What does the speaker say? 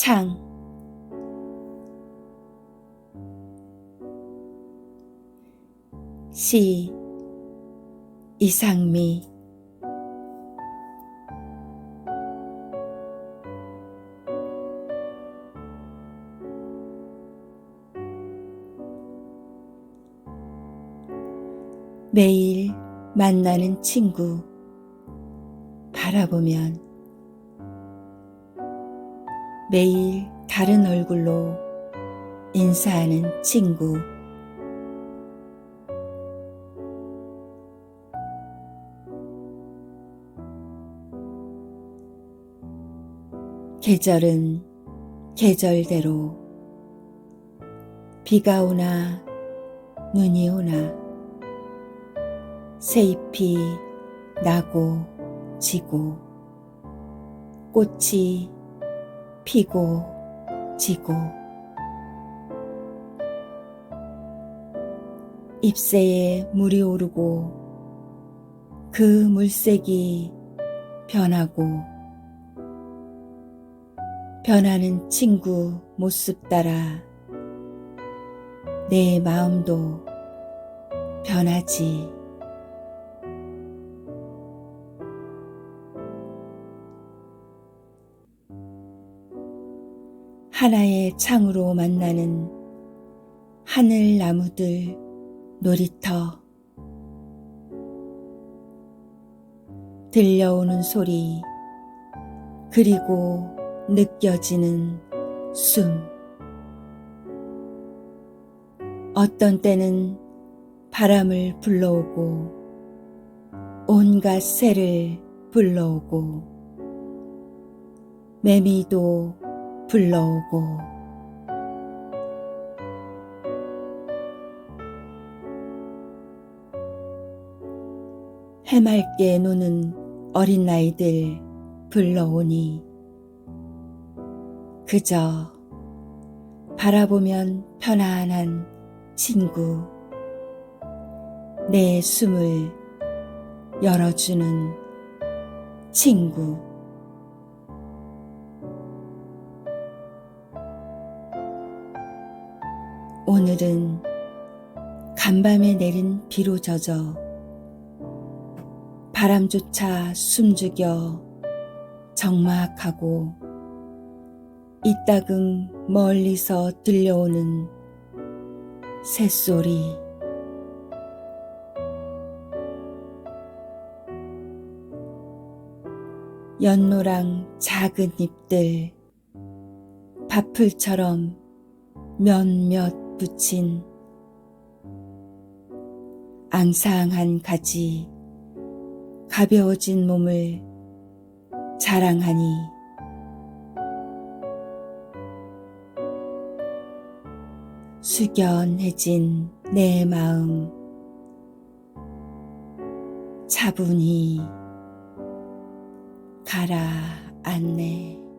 창. 시. 이상미. 매일 만나는 친구. 바라보면 매일 다른 얼굴로 인사하는 친구. 계절은 계절대로. 비가 오나 눈이 오나 새잎이 나고 지고 꽃이 피고 지고 잎새에 물이 오르고 그 물색이 변하고 변하는 친구 모습 따라 내 마음도 변하지. 하나의 창으로 만나는 하늘 나무들 놀이터. 들려오는 소리 그리고 느껴지는 숨. 어떤 때는 바람을 불러오고 온갖 새를 불러오고 매미도 불러오고. 해맑게 노는 어린 아이들 불러오니 그저 바라보면 편안한 친구 내 숨을 열어주는 친구 오늘은 간밤에 내린 비로 젖어 바람조차 숨죽여 적막하고 이따금 멀리서 들려오는 새소리. 연노랑 작은 잎들 밥풀처럼 몇몇 붙인 앙상한 가지 가벼워진 몸을 자랑하니 숙연해진 내 마음 차분히 가라앉네.